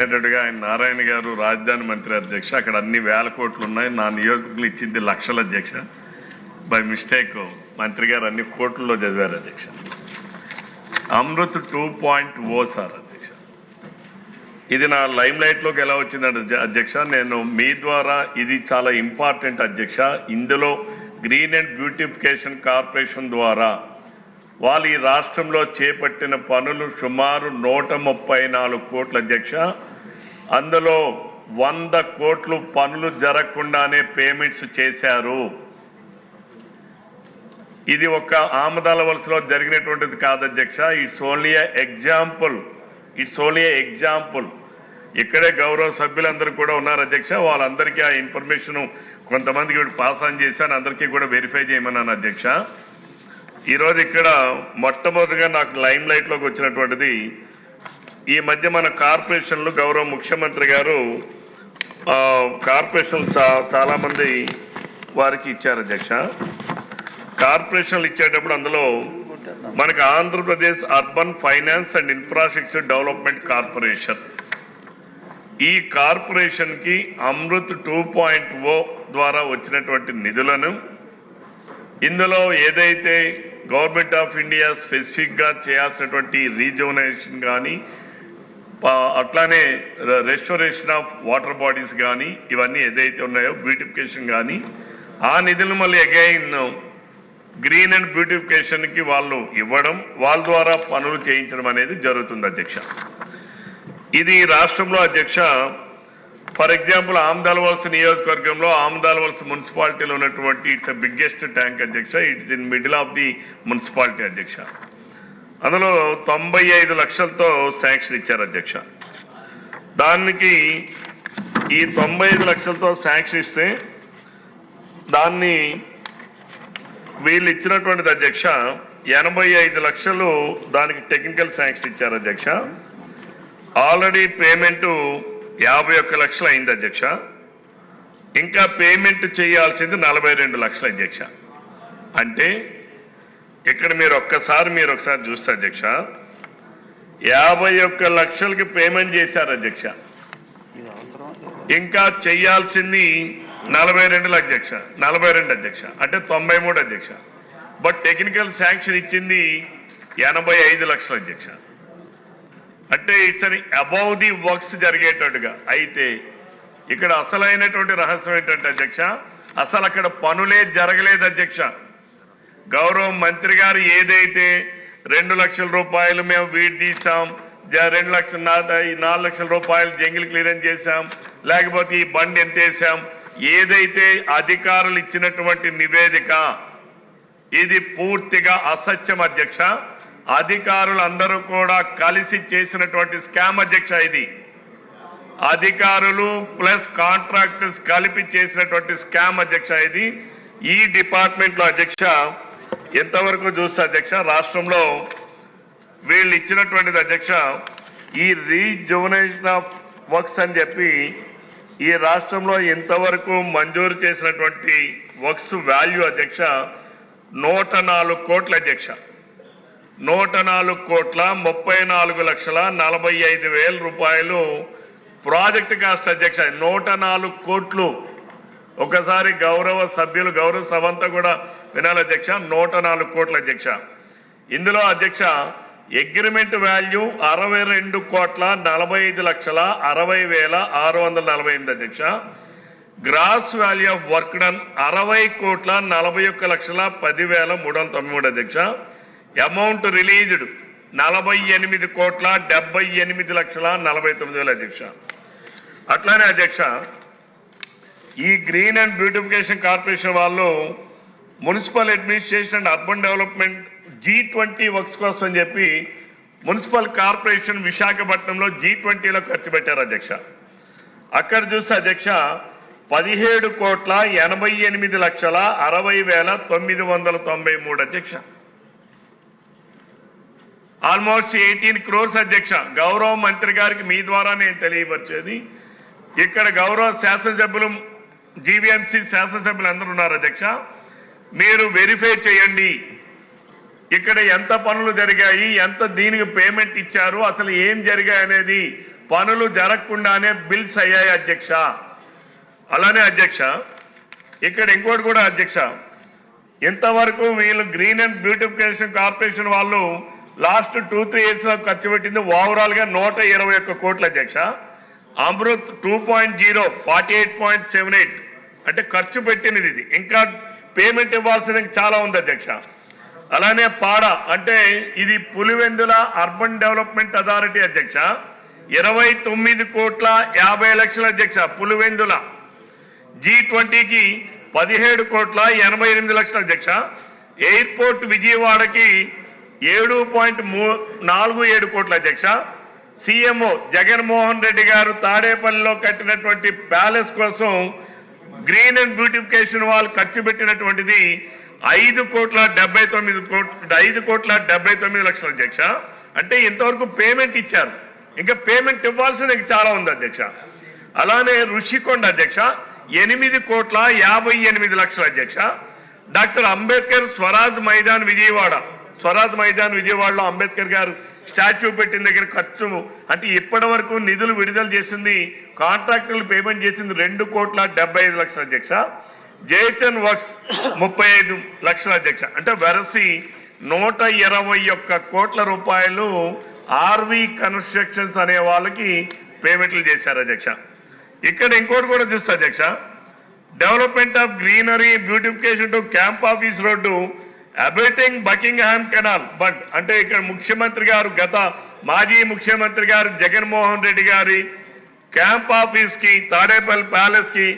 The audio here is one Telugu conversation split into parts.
అనేటట్టుగా ఆయన నారాయణ గారు రాజధాని మంత్రి అధ్యక్ష. అక్కడ అన్ని వేల కోట్లు ఉన్నాయి. నా నియోజకులు ఇచ్చింది లక్షల అధ్యక్ష. బై మిస్టేక్ మంత్రి గారు అన్ని కోట్లలో చదివారు అధ్యక్ష. Amrut two point O sir అధ్యక్ష. ఇది నా లైమ్ లైట్లోకి ఎలా వచ్చిందంటే అధ్యక్ష? నేను మీ ద్వారా ఇది చాలా ఇంపార్టెంట్ అధ్యక్ష. ఇందులో గ్రీన్ అండ్ బ్యూటిఫికేషన్ కార్పొరేషన్ ద్వారా వాళ్ళు ఈ రాష్ట్రంలో చేపట్టిన పనులు సుమారు నూట ముప్పై నాలుగు కోట్ల అధ్యక్ష. అందులో వంద కోట్లు పనులు జరగకుండానే పేమెంట్స్ చేశారు. ఇది ఒక ఆమదాల వలసలో జరిగినటువంటిది కాదు అధ్యక్ష. It's only example it's only example. ఇక్కడే గౌరవ సభ్యులందరూ కూడా ఉన్నారు అధ్యక్ష. వాళ్ళందరికీ ఆ ఇన్ఫర్మేషన్ కొంతమందికి ఇప్పుడు పాస్ ఆన్ చేశాను. అందరికీ కూడా వెరిఫై చేయమన్నాను అధ్యక్ష. ఈరోజు ఇక్కడ మొట్టమొదటిగా నాకు లైమ్ లైట్లోకి వచ్చినటువంటిది ఈ మధ్య మన కార్పొరేషన్లు గౌరవ ముఖ్యమంత్రి గారు కార్పొరేషన్లు చా- చాలామంది వారికి ఇచ్చారు అధ్యక్ష. కార్పొరేషన్లు ఇచ్చేటప్పుడు అందులో మనకి Andhra Pradesh urban finance and infrastructure development corporation. ఈ కార్పొరేషన్కి అమృత్ టూ పాయింట్ ఓ ద్వారా వచ్చినటువంటి నిధులను ఇందులో ఏదైతే గవర్నమెంట్ ఆఫ్ ఇండియా స్పెసిఫిక్గా చేయాల్సినటువంటి రీజోనేషన్ కానీ అట్లానే రెస్టోరేషన్ ఆఫ్ వాటర్ బాడీస్ కానీ ఇవన్నీ ఏదైతే ఉన్నాయో బ్యూటిఫికేషన్ కానీ ఆ నిధులు మళ్ళీ అగైన్ గ్రీన్ అండ్ బ్యూటిఫికేషన్కి వాళ్ళు ఇవ్వడం వాళ్ళ ద్వారా పనులు చేయించడం అనేది జరుగుతుంది అధ్యక్ష. ఇది రాష్ట్రంలో అధ్యక్ష ఫర్ ఎగ్జాంపుల్ ఆమ్దాల్వలస నియోజకవర్గంలో ఆమ్దాల్వలస మున్సిపాలిటీలో ఉన్నటువంటి ఇట్స్ బిగ్గెస్ట్ ట్యాంక్ అధ్యక్ష it's in middle of the municipality అధ్యక్ష. అందులో తొంభై ఐదు లక్షలతో శాంక్షన్ ఇచ్చారు అధ్యక్ష. దానికి ఈ తొంభై ఐదు లక్షలతో శాంక్షన్ ఇస్తే దాన్ని వీళ్ళు ఇచ్చినటువంటిది అధ్యక్ష ఎనభై ఐదు లక్షలు దానికి టెక్నికల్ శాంక్షన్ ఇచ్చారు అధ్యక్ష. ఆల్రెడీ పేమెంట్ యాభై ఒక్క లక్షలు అయింది అధ్యక్ష. ఇంకా పేమెంట్ చేయాల్సింది నలభై రెండు లక్షలు అధ్యక్ష. అంటే ఇక్కడ మీరు ఒక్కసారి మీరు ఒకసారి చూస్తే అధ్యక్ష యాభై ఒక్క లక్షలకి పేమెంట్ చేశారు అధ్యక్ష. ఇంకా చెయ్యాల్సింది నలభై రెండు అధ్యక్ష నలభై రెండు అధ్యక్ష అంటే తొంభై మూడు అధ్యక్ష. బట్ టెక్నికల్ శాంక్షన్ ఇచ్చింది ఎనభై ఐదు లక్షల అధ్యక్ష. అంటే ఇట్స్ అని అబౌవ్ ది వర్క్స్ జరిగేటట్టుగా. అయితే ఇక్కడ అసలైనటువంటి రహస్యం ఏంటంటే అధ్యక్ష అసలు అక్కడ పనులే జరగలేదు అధ్యక్ష. గౌరవ మంత్రి గారు ఏదైతే రెండు లక్షల రూపాయలు మేము వీడి తీసాం జ- రెండు లక్షల ఈ నాలుగు లక్షల రూపాయలు జంగిల్ క్లియరెన్స్ చేశాం లేకపోతే ఈ బండి ఎంత వేసాం ఏదైతే అధికారులు ఇచ్చినటువంటి నివేదిక ఇది పూర్తిగా అసత్యం అధ్యక్ష. అధికారులు అందరూ కూడా కలిసి చేసినటువంటి స్కామ్ అధ్యక్ష ఇది. అధికారులు ప్లస్ కాంట్రాక్టర్స్ కలిపి చేసినటువంటి స్కామ్ అధ్యక్ష ఇది. ఈ డిపార్ట్మెంట్లో అధ్యక్ష ఎంతవరకు చూస్తే అధ్యక్ష రాష్ట్రంలో వీళ్ళు ఇచ్చినటువంటిది అధ్యక్ష ఈ రీజువనేషన్ ఆఫ్ వర్క్స్ అని చెప్పి ఈ రాష్ట్రంలో ఇంతవరకు మంజూరు చేసినటువంటి వర్క్స్ వాల్యూ అధ్యక్ష నూట నాలుగు కోట్ల అధ్యక్ష. నూట నాలుగు కోట్ల ముప్పై నాలుగు లక్షల నలభై ఐదు వేల రూపాయలు ప్రాజెక్ట్ కాస్ట్ అధ్యక్ష నూట నాలుగు కోట్లు. ఒకసారి గౌరవ సభ్యులు గౌరవ సభ అంతా కూడా వినాలి అధ్యక్ష నూట నాలుగు కోట్ల అధ్యక్ష. ఇందులో అధ్యక్ష అగ్రిమెంట్ వాల్యూ అరవై రెండు కోట్ల నలభై ఐదు లక్షల అరవై వేల ఆరు వందల నలభై ఎనిమిది అధ్యక్ష. Gross value of work done అరవై కోట్ల నలభై ఒక్క లక్షల పదివేల మూడు వందల తొంభై మూడు అధ్యక్ష. అమౌంట్ రిలీజ్డ్ నలభై ఎనిమిది కోట్ల డెబ్బై ఎనిమిది లక్షల నలభై తొమ్మిది వేల అధ్యక్ష. అట్లానే అధ్యక్ష ఈ గ్రీన్ అండ్ బ్యూటిఫికేషన్ కార్పొరేషన్ వాళ్ళు municipal administration and urban development G twenty works కోసం అని చెప్పి మున్సిపల్ కార్పొరేషన్ విశాఖపట్నంలో జీ ట్వంటీలో ఖర్చు పెట్టారు అధ్యక్ష. అక్కడ చూస్తే అధ్యక్ష పదిహేడు కోట్ల ఎనభై ఎనిమిది లక్షల అరవై వేల తొమ్మిది వందల తొంభై మూడు అధ్యక్ష. ఆల్మోస్ట్ ఎయిటీన్ క్రోర్స్ అధ్యక్ష. గౌరవ మంత్రి గారికి మీ ద్వారా నేను తెలియవచ్చేది ఇక్కడ గౌరవ శాసనసభ్యులు జీవీఎంసీ శాసనసభ్యులు అందరూ ఉన్నారు అధ్యక్ష. మీరు వెరిఫై చేయండి. ఇక్కడ ఎంత పనులు జరిగాయి ఎంత దీనికి పేమెంట్ ఇచ్చారు అసలు ఏం జరిగాయి అనేది పనులు జరగకుండానే బిల్స్ అయ్యాయి అధ్యక్ష. అలానే అధ్యక్ష ఇక్కడ ఇంకోటి కూడా అధ్యక్ష. ఇంతవరకు వీళ్ళు గ్రీన్ అండ్ బ్యూటిఫికేషన్ కార్పొరేషన్ వాళ్ళు లాస్ట్ టూ త్రీ ఇయర్స్లో ఖర్చు పెట్టింది ఓవరాల్గా నూట ఇరవై ఒక్క కోట్ల అధ్యక్ష. Amrut two point zero forty eight point seven eight అంటే ఖర్చు పెట్టినది ఇది. ఇంకా పేమెంట్ ఇవ్వాల్సినది చాలా ఉంది అధ్యక్ష. అలానే పాడ అంటే ఇది పులివెందుల అర్బన్ డెవలప్మెంట్ అథారిటీ అధ్యక్ష. ఇరవై తొమ్మిది కోట్ల యాభై లక్షల అధ్యక్ష పులివెందుల. జీ ట్వంటీకి పదిహేడు కోట్ల ఎనభై ఎనిమిది లక్షల అధ్యక్ష. ఎయిర్పోర్ట్ విజయవాడకి ఏడు పాయింట్ మూ నాలుగు ఏడు కోట్ల అధ్యక్ష. సీఎంఓ జగన్మోహన్ రెడ్డి గారు తాడేపల్లిలో కట్టినటువంటి ప్యాలెస్ కోసం గ్రీన్ అండ్ బ్యూటిఫికేషన్ వాళ్ళు ఖర్చు పెట్టినటువంటిది ఐదు కోట్ల డెబ్బై తొమ్మిది కోట్ల ఐదు కోట్ల డెబ్బై తొమ్మిది లక్షల అధ్యక్ష. అంటే ఇంతవరకు పేమెంట్ ఇచ్చారు. ఇంకా పేమెంట్ ఇవ్వాల్సింది చాలా ఉంది అధ్యక్ష. అలానే ఋషికొండ అధ్యక్ష ఎనిమిది కోట్ల యాభై ఎనిమిది లక్షల అధ్యక్ష. డాక్టర్ అంబేద్కర్ స్వరాజ్ మైదాన్ విజయవాడ. స్వరాజ్ మైదాన్ విజయవాడలో అంబేద్కర్ గారు స్టాచ్యూ పెట్టిన దగ్గర ఖర్చు అంటే ఇప్పటి వరకు నిధులు విడుదల చేసింది కాంట్రాక్టర్లు పేమెంట్ చేసింది రెండు కోట్ల డెబ్బై ఐదు లక్షల అధ్యక్ష. జేచన్ వర్క్స్ ముప్పై ఐదు లక్షల అధ్యక్ష. అంటే వెరసి నూట ఇరవై ఒక్క కోట్ల రూపాయలు ఆర్వి కన్స్ట్రక్షన్స్ అనే వాళ్ళకి పేమెంట్లు చేశారు అధ్యక్ష. ఇక్కడ ఇంకోటి కూడా చూస్తా అధ్యక్ష development of greenery beautification to camp office road abutting Buckingham canal but అంటే ఇక్కడ ముఖ్యమంత్రి గారు గత మాజీ ముఖ్యమంత్రి గారు జగన్మోహన్ రెడ్డి గారి క్యాంప్ ఆఫీస్కి తాడేపల్లి ప్యాలెస్కి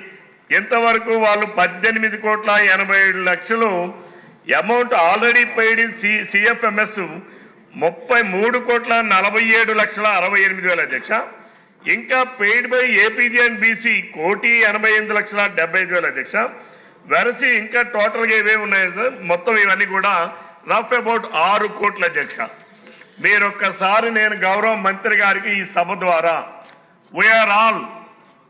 ఇంతవరకు వాళ్ళు పద్దెనిమిది కోట్ల ఎనభై ఏడు లక్షలు amount already paid in CFMS ముప్పై మూడు కోట్ల నలభై ఏడు లక్షల అరవై ఎనిమిది వేల అధ్యక్ష. ఇంకా paid by APG and BC కోటి ఎనభై ఎనిమిది లక్షల డెబ్బై ఐదు వేల అధ్యక్ష. వెరసి ఇంకా టోటల్గా గా ఉన్నాయి సార్? మొత్తం ఇవన్నీ కూడా రఫ్ అబౌట్ ఆరు కోట్ల అధ్యక్ష. మీరు ఒక్కసారి నేను గౌరవ మంత్రి గారికి ఈ సభ ద్వారా వీఆర్ ఆల్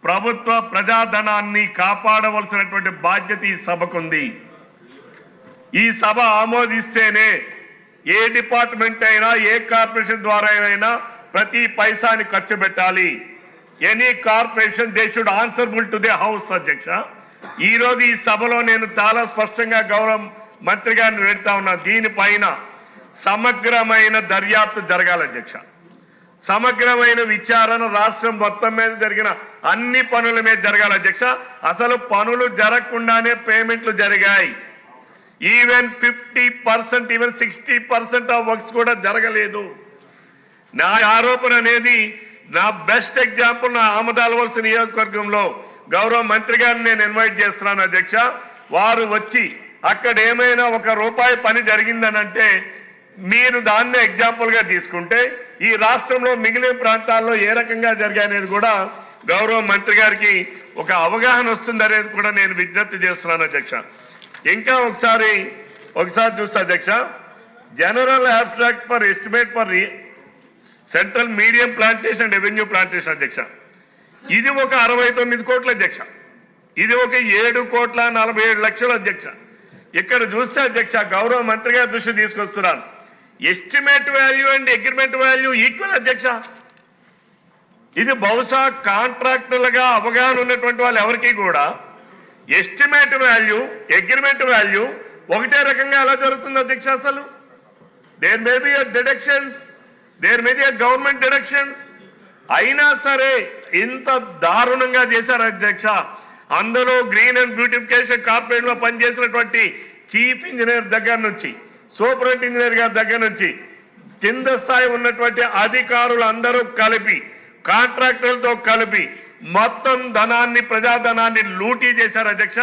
ప్రభుత్వ ప్రజాధనాన్ని కాపాడవలసినటువంటి బాధ్యత ఈ సభకుంది ఈ సభ ఆమోదిస్తేనే ఏ డిపార్ట్మెంట్ అయినా ఏ కార్పొరేషన్ ద్వారా అయినా ప్రతి పైసాని ఖర్చు పెట్టాలి. Any corporation they should answerable to the house అధ్యక్ష. ఈరోజు ఈ సభలో నేను చాలా స్పష్టంగా గౌరవ మంత్రి గారిని పెడతా ఉన్నా. దీనిపైన సమగ్రమైన దర్యాప్తు జరగాలి అధ్యక్ష. సమగ్రమైన విచారణ రాష్ట్రం మొత్తం మీద జరిగిన అన్ని పనుల మీద జరగాలి అధ్యక్ష. అసలు పనులు జరగకుండానే పేమెంట్లు జరిగాయి. Even fifty percent even sixty percent of works కూడా జరగలేదు. నా ఆరోపణ అనేది నా బెస్ట్ ఎగ్జాంపుల్ నా ఆమదాలవలస నియోజకవర్గంలో గౌరవ మంత్రి గారిని నేను ఇన్వైట్ చేస్తున్నాను అధ్యక్ష. వారు వచ్చి అక్కడ ఏమైనా ఒక రూపాయి పని జరిగిందనంటే మీరు దాన్నే ఎగ్జాంపుల్గా తీసుకుంటే ఈ రాష్ట్రంలో మిగిలిన ప్రాంతాల్లో ఏ రకంగా జరిగాయనేది కూడా గౌరవ మంత్రి గారికి ఒక అవగాహన వస్తుందనేది కూడా నేను విజ్ఞప్తి చేస్తున్నాను అధ్యక్ష. ఇంకా ఒకసారి ఒకసారి చూస్తా అధ్యక్ష. General abstract for estimate for central medium plantation revenue plantation అధ్యక్ష. ఇది ఒక అరవై తొమ్మిది కోట్ల అధ్యక్ష. ఇది ఒక ఏడు కోట్ల నలభై ఏడు లక్షల అధ్యక్ష. ఇక్కడ చూస్తే అధ్యక్ష గౌరవ మంత్రి గారి దృష్టి తీసుకొస్తున్నాను. Estimate value and agreement value equal అధ్యక్ష. ఇది బహుశా కాంట్రాక్టులుగా అవగాహన ఉన్నటువంటి వాళ్ళు ఎవరికి కూడా ఎస్టిమేట్ వాల్యూ అగ్రిమెంట్ వాల్యూ ఒకటే రకంగా ఎలా జరుగుతుంది అధ్యక్ష అసలు? There may be deductions there may be government deductions అయినా సరే ఇంత దారుణంగా చేశారు అధ్యక్ష. అందులో గ్రీన్ అండ్ బ్యూటిఫికేషన్ కార్పొరేట్లో పనిచేసినటువంటి చీఫ్ ఇంజనీర్ దగ్గర నుంచి సూపరింట్ ఇంజనీర్ గారి దగ్గర నుంచి కింద స్థాయి ఉన్నటువంటి అధికారులు అందరూ కలిపి కాంట్రాక్టర్లతో కలిపి మొత్తం ధనాన్ని ప్రజాధనాన్ని లూటీ చేశారు అధ్యక్ష.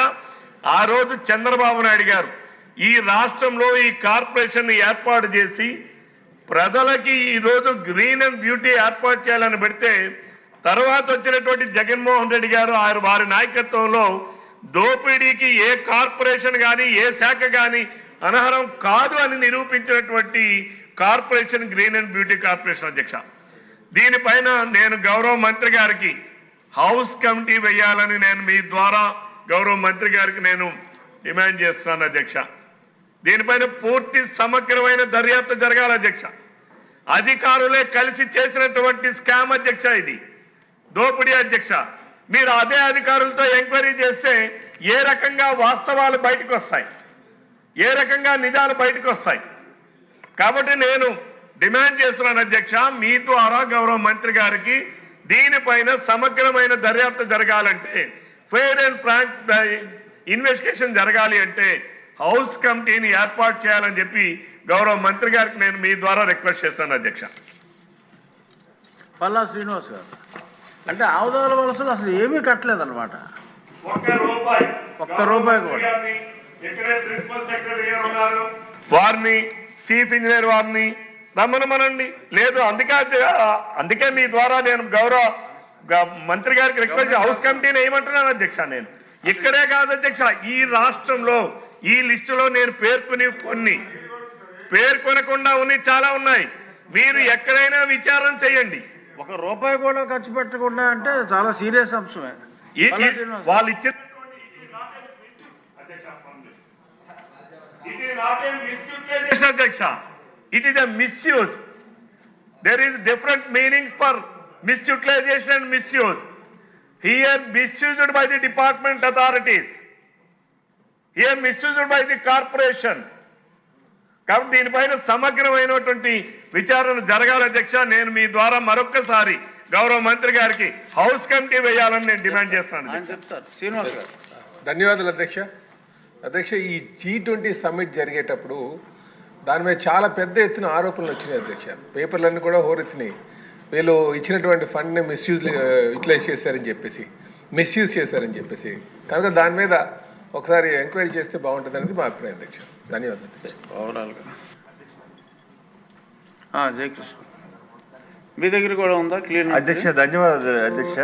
ఆ రోజు చంద్రబాబు నాయుడు గారు ఈ రాష్ట్రంలో ఈ కార్పొరేషన్ ఏర్పాటు చేసి ప్రజలకి ఈరోజు గ్రీన్ అండ్ బ్యూటీ ఏర్పాటు చేయాలని పెడితే తర్వాత వచ్చినటువంటి జగన్మోహన్ రెడ్డి గారు ఆయన వారి నాయకత్వంలో దోపిడీకి ఏ కార్పొరేషన్ కానీ ఏ శాఖ కానీ అనర్హం కాదు అని నిరూపించినటువంటి corporation green and beauty corporation అధ్యక్ష. దీనిపైన నేను గౌరవ మంత్రి గారికి హౌస్ కమిటీ వేయాలని నేను మీ ద్వారా గౌరవ మంత్రి గారికి నేను డిమాండ్ చేస్తున్నాను అధ్యక్ష. దీనిపైన పూర్తి సమగ్రమైన దర్యాప్తు జరగాలి అధ్యక్ష. అధికారులే కలిసి చేసినటువంటి స్కామ్ అధ్యక్ష ఇది. దోపిడీ అధ్యక్ష మీరు అదే అధికారులతో ఎంక్వైరీ చేస్తే ఏ రకంగా వాస్తవాలు బయటకు వస్తాయి? ఏ రకంగా నిజాలు బయటకు వస్తాయి? కాబట్టి నేను డిమాండ్ చేస్తున్నాను అధ్యక్ష మీ ద్వారా గౌరవ మంత్రి గారికి దీనిపైన సమగ్రమైన దర్యాప్తు జరగాలంటే ఫెయిర్ అండ్ ఫ్రాంక్ ఇన్వెస్టిగేషన్ జరగాలి అంటే హౌస్ కమిటీని ఏర్పాటు చేయాలని చెప్పి గౌరవ మంత్రి గారికి నేను మీ ద్వారా రిక్వెస్ట్ చేస్తాను అధ్యక్ష. పల్లా శ్రీనివాస్ గారు. అంటే ఆవుదాల వలసలు అసలు ఏమీ కట్టలేదన్నమాట. ఒక్క రూపాయి. ఒక్క రూపాయి కూడా. వారిని చీఫ్ ఇంజనీర్ వారిని రమ్మనమనండి. లేదు అందుకే అందుకే మీ ద్వారా నేను గౌరవ గ- మంత్రి గారికి రిక్వెస్ట్ హౌస్ కమిటీని ఏమంటున్నాను అధ్యక్ష నేను. ఇక్కడే కాదు అధ్యక్ష ఈ రాష్ట్రంలో ఈ లిస్టులో నేను పేర్కొని కొన్ని. పేర్కొనకుండా ఉన్నాయి చాలా ఉన్నాయి. మీరు ఎక్కడైనా విచారం చేయండి. ఒక రూపాయి కూడా ఖర్చు పెట్టకుండా అంటే చాలా సీరియస్ అంశమే. వాళ్ళు ఇచ్చిన it is use there is different meaning for misutilisation and misuse here misused by the department authorities here misused by the corporation కాబట్టి దీనిపైన సమగ్రమైనటువంటి విచారణ జరగాలి అధ్యక్ష. నేను మీ ద్వారా మరొక్కసారి గౌరవ మంత్రి గారికి హౌస్ కమిటీ వేయాలని నేను డిమాండ్ చేస్తున్నాను ధన్యవాదాలు అధ్యక్ష. అధ్యక్ష ఈ జీ ట్వంటీ సమ్మిట్ జరిగేటప్పుడు దాని మీద చాలా పెద్ద ఎత్తున ఆరోపణలు వచ్చినాయి అధ్యక్ష. పేపర్లన్నీ కూడా హోరెత్తినాయి. వీళ్ళు ఇచ్చినటువంటి ఫండ్ని మిస్యూజ్ యూటిలైజ్ చేశారని చెప్పేసి మిస్యూజ్ చేశారని చెప్పేసి. కనుక దాని మీద ఒకసారి ఎంక్వైరీ చేస్తే బాగుంటుంది అనేది మా అభిప్రాయం అధ్యక్ష. ధన్యవాదాలు. అధ్యక్ష ఓవరాల్గా. ఆ, జయకృష్ణ. మీ దగ్గర కూడా ఉందా? క్లీన్ అధ్యక్ష ధన్యవాదాలు అధ్యక్ష.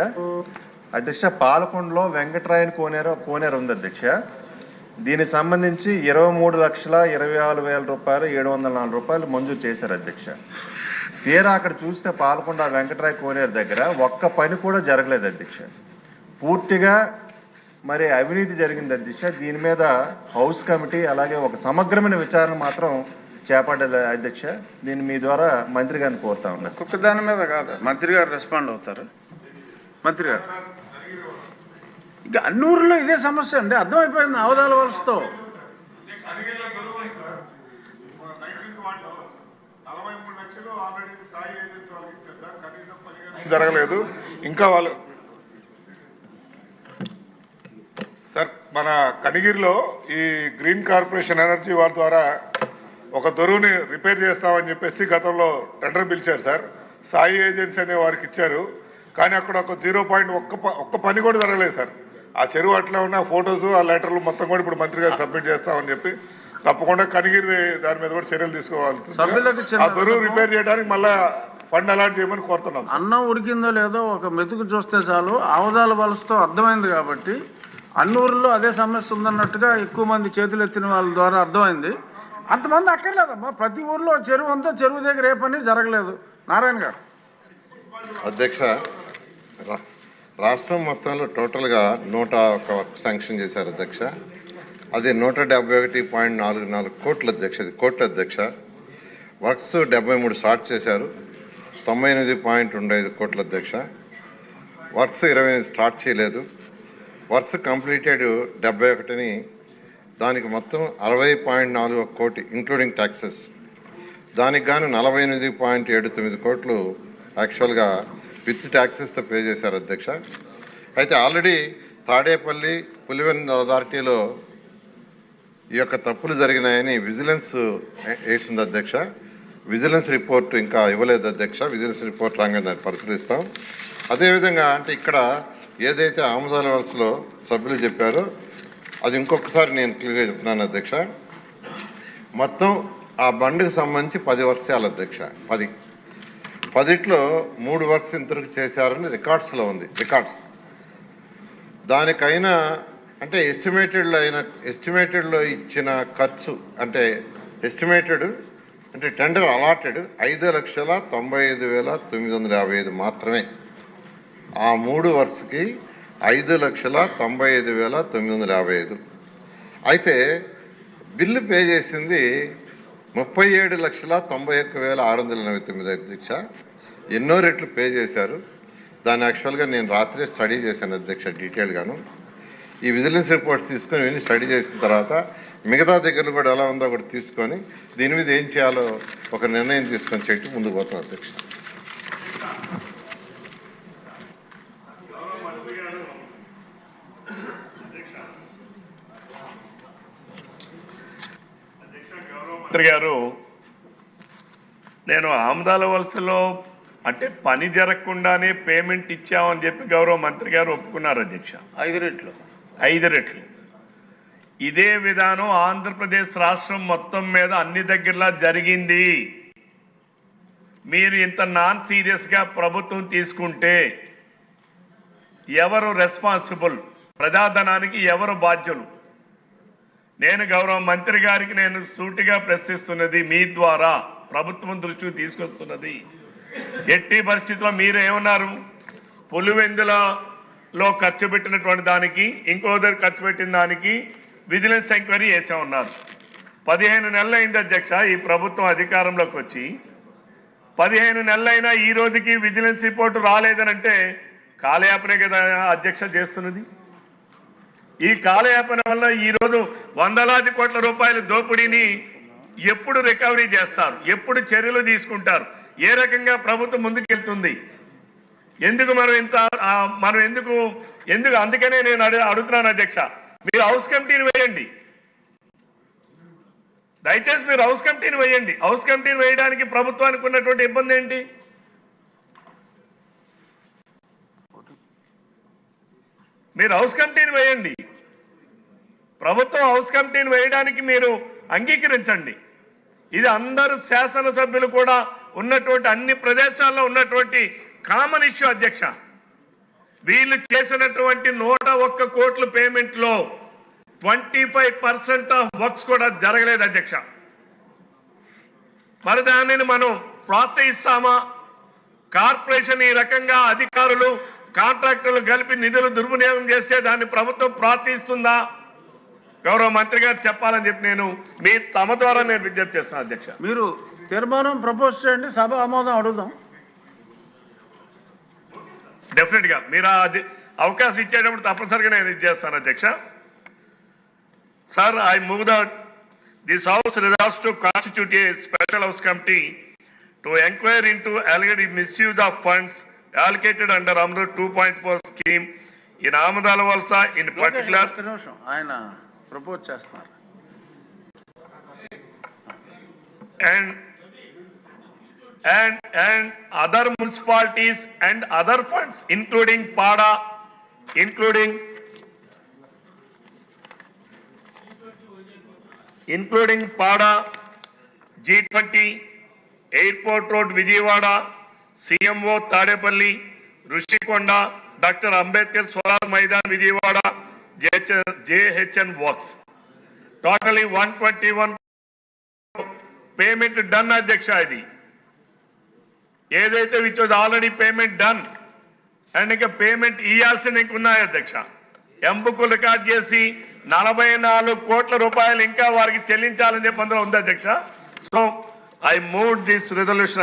అధ్యక్ష పాలకొండలో వెంకటరాయన్ కోనేరు కోనేరు ఉంది అధ్యక్ష. దీనికి సంబంధించి ఇరవై మూడు లక్షల ఇరవై ఆరు వేల రూపాయలు ఏడు వందల నాలుగు రూపాయలు మంజూరు చేశారు అధ్యక్ష. తీరా అక్కడ చూస్తే పాలకొండ వెంకటరాయ కోనేరు దగ్గర ఒక్క పని కూడా జరగలేదు అధ్యక్ష. పూర్తిగా మరి అవినీతి జరిగింది అధ్యక్ష దీని మీద హౌస్ కమిటీ అలాగే ఒక సమగ్రమైన విచారణ మాత్రం చేపట్టలేదు అధ్యక్ష. దీన్ని మీ ద్వారా మంత్రి గారిని కోరుతా ఉన్నాను. ఒక్కొక్క దాని మీద కాదు. మంత్రి గారు రెస్పాండ్ అవుతారు. మంత్రి గారు. ఇక అన్ని ఊర్లో ఇదే సమస్య అండి. అర్థమైపోయింది అవదాల వలసతో. జరగలేదు. ఇంకా వాళ్ళు సార్ మన కనిగిరిలో ఈ గ్రీన్ కార్పొరేషన్ ఎనర్జీ వాళ్ళ ద్వారా ఒక దొరువుని రిపేర్ చేస్తామని చెప్పేసి గతంలో టెండర్ పిలిచారు సార్. సాయి ఏజెన్సీ అనే వారికి ఇచ్చారు. కానీ అక్కడ ఒక జీరో పాయింట్ ఒక్క ఒక్క పని కూడా జరగలేదు సార్. ఆ చెరువు అట్లా ఉన్న ఫొటోస్ ఆ లెటర్లు మొత్తం కూడా ఇప్పుడు మంత్రి గారు సబ్మిట్ చేస్తామని చెప్పి తప్పకుండా కనిగిరి దాని మీద కూడా చర్యలు తీసుకోవాలి ఆ దొరువు రిపేర్ చేయడానికి మళ్ళా ఫండ్ అలాట్ చేయమని కోరుతున్నాం. అన్నం ఉడికిందో లేదో ఒక మెతుకు చూస్తే చాలు. ఆవుదాల వలసతో అర్థమైంది కాబట్టి అన్ని అదే సమస్య ఉందన్నట్టుగా ఎక్కువ మంది చేతులు ఎత్తిన వాళ్ళ ద్వారా అర్థమైంది. అంతమంది అక్కర్లేదమ్మా. ప్రతి ఊర్లో చెరువు అంతా చెరువు దగ్గర ఏ పని జరగలేదు. నారాయణ గారు. అధ్యక్ష రా- రాష్ట్రం మొత్తంలో టోటల్గా నూట ఒక శాంక్షన్ చేశారు అధ్యక్ష. అది నూట డెబ్బై ఒకటి పాయింట్ నాలుగు నాలుగు కోట్ల అధ్యక్ష ఇది కోట్ల అధ్యక్ష. వర్క్స్ డెబ్బై మూడు స్టార్ట్ చేశారు. తొంభై ఎనిమిది పాయింట్ రెండు ఐదు కోట్ల అధ్యక్ష. వర్క్స్ ఇరవై ఎనిమిది స్టార్ట్ చేయలేదు. వర్స్ కంప్లీటెడ్ డెబ్బై ఒకటిని దానికి మొత్తం అరవై పాయింట్ నాలుగు కోటి ఇంక్లూడింగ్ ట్యాక్సెస్ దానికి గాను నలభై ఎనిమిది పాయింట్ ఏడు తొమ్మిది కోట్లు యాక్చువల్గా విత్ ట్యాక్సెస్తో పే చేశారు అధ్యక్ష. అయితే ఆల్రెడీ తాడేపల్లి పులివెన్ అథారిటీలో ఈ యొక్క తప్పులు జరిగినాయని విజిలెన్స్ వేసింది అధ్యక్ష. విజిలెన్స్ రిపోర్ట్ ఇంకా ఇవ్వలేదు అధ్యక్ష. విజిలెన్స్ రిపోర్ట్ రాగానే దాన్ని పరిశీలిస్తాం. అదేవిధంగా అంటే ఇక్కడ ఏదైతే ఆమోదాల వలసలో సభ్యులు చెప్పారో అది ఇంకొకసారి నేను క్లియర్గా చెప్తున్నాను అధ్యక్ష. మొత్తం ఆ బండికి సంబంధించి పది వర్షాలు అధ్యక్ష పది. పదిట్లో మూడు వర్క్స్ ఇంతకు చేశారని రికార్డ్స్లో ఉంది రికార్డ్స్. దానికైనా అంటే ఎస్టిమేటెడ్లో అయిన ఎస్టిమేటెడ్లో ఇచ్చిన ఖర్చు అంటే ఎస్టిమేటెడ్ అంటే టెండర్ అలాటెడ్ ఐదు లక్షల తొంభై ఐదు వేల తొమ్మిది వందల యాభై ఐదు మాత్రమే. ఆ మూడు వరుసకి ఐదు లక్షల తొంభై ఐదు వేల తొమ్మిది వందల యాభై ఐదు. అయితే బిల్లు పే చేసింది ముప్పై ఏడు లక్షల తొంభై ఒక్క వేల ఆరు వందల ఎనభై తొమ్మిది అధ్యక్ష. ఎన్నో రెట్లు పే చేశారు. దాన్ని యాక్చువల్గా నేను రాత్రి స్టడీ చేశాను అధ్యక్ష డీటెయిల్గాను ఈ విజిలెన్స్ రిపోర్ట్స్ తీసుకొని వెళ్ళి స్టడీ చేసిన తర్వాత మిగతా దగ్గరలు కూడా ఎలా ఉందో కూడా తీసుకొని దీని మీద ఏం చేయాలో ఒక నిర్ణయం తీసుకొని చేయటం ముందుకు పోతున్నాను అధ్యక్ష. మంత్రి గారు నేను ఆమదాల వలసలో అంటే పని జరగకుండానే పేమెంట్ ఇచ్చామని చెప్పి గౌరవ మంత్రి గారు ఒప్పుకున్నారు అధ్యక్ష. ఐదు రెట్లు. ఐదు రెట్లు. ఇదే విధానం ఆంధ్రప్రదేశ్ రాష్ట్రం మొత్తం మీద అన్ని దగ్గరలా జరిగింది. మీరు ఇంత నాన్ సీరియస్గా ప్రభుత్వం తీసుకుంటే ఎవరు రెస్పాన్సిబుల్? ప్రజాధనానికి ఎవరు బాధ్యులు? నేను గౌరవ మంత్రి గారికి నేను సూటిగా ప్రశ్నిస్తున్నది మీ ద్వారా ప్రభుత్వం దృష్టికి తీసుకొస్తున్నది. ఎట్టి పరిస్థితుల్లో మీరు ఏమన్నారు? పులివెందులలో ఖర్చు పెట్టినటువంటి దానికి ఇంకో దగ్గర ఖర్చు పెట్టిన దానికి విజిలెన్స్ ఎంక్వైరీ చేసామన్నారు పదిహేను నెలలైంది అధ్యక్ష ఈ ప్రభుత్వం అధికారంలోకి వచ్చి. పదిహేను నెలలైనా ఈ రోజుకి విజిలెన్స్ రిపోర్టు రాలేదనంటే కాలయాపనే కదా అధ్యక్ష చేస్తున్నది. ఈ కాలయాపన వల్ల ఈరోజు వందలాది కోట్ల రూపాయల దోపిడీని ఎప్పుడు రికవరీ చేస్తారు? ఎప్పుడు చర్యలు తీసుకుంటారు? ఏ రకంగా ప్రభుత్వం ముందుకెళ్తుంది? ఎందుకు మనం ఇంత మనం ఎందుకు ఎందుకు? అందుకనే నేను అడుగుతున్నాను అధ్యక్ష. మీరు హౌస్ కమిటీని వేయండి. దయచేసి మీరు హౌస్ కమిటీని వేయండి. హౌస్ కమిటీని వేయడానికి ప్రభుత్వానికి ఉన్నటువంటి ఇబ్బంది ఏంటి? మీరు హౌస్ కమిటీని వేయండి. ప్రభుత్వం హౌస్ కమిటీని వేయడానికి మీరు అంగీకరించండి. ఇది అందరు శాసనసభ్యులు కూడా ఉన్నటువంటి అన్ని ప్రదేశాల్లో ఉన్నటువంటి కామన్ ఇష్యూ అధ్యక్ష. వీళ్ళు చేసినటువంటి నూట ఒక్క కోట్ల పేమెంట్లో twenty five percent of works కూడా జరగలేదు అధ్యక్ష. మరి దానిని మనం ప్రోత్సహిస్తామా? కార్పొరేషన్ ఈ రకంగా అధికారులు కాంట్రాక్టర్లు కలిపి నిధులు దుర్వినియోగం చేస్తే దాన్ని ప్రభుత్వం ప్రోత్సహిస్తుందా? గౌరవ మంత్రి గారు చెప్పాలని చెప్పి నేను మీ తమ ద్వారా నేను విజ్ఞప్తి చేస్తున్నాను అధ్యక్ష. మీరు తీర్మానం ప్రపోజ్ చేయండి సభ ఆమోదం అడుగుదాం. డెఫినెట్గా. మీరు అది అవకాశం ఇచ్చేటప్పుడు తప్పనిసరిగా నేను ఇది చేస్తాను అధ్యక్ష. Sir I move that this house resolves to constitute a special house committee to enquire into alleged misuse of funds allocated under Amrut two point four scheme in Amadalavalasa in particular ఆయన ప్రపోజ్ చేస్తున్నారు and and and other municipalities and other funds including PADA including including PADA G twenty airport road Vijayawada CMO Tadepalli Rushikonda doctor Ambedkar Swaraj Maidan Vijayawada JHN works. Totally one twenty one payment done అధ్యక్ష ఇది. ఏదైతే which was already payment done and ఇంకా పేమెంట్ ఇవ్వాల్సిన ఇంకున్నాయి అధ్యక్ష. ఎంపుకు రికార్డ్ చేసి నలభై నాలుగు కోట్ల రూపాయలు ఇంకా వారికి చెల్లించాలని చెప్పి అందులో ఉంది అధ్యక్ష. So I move this resolution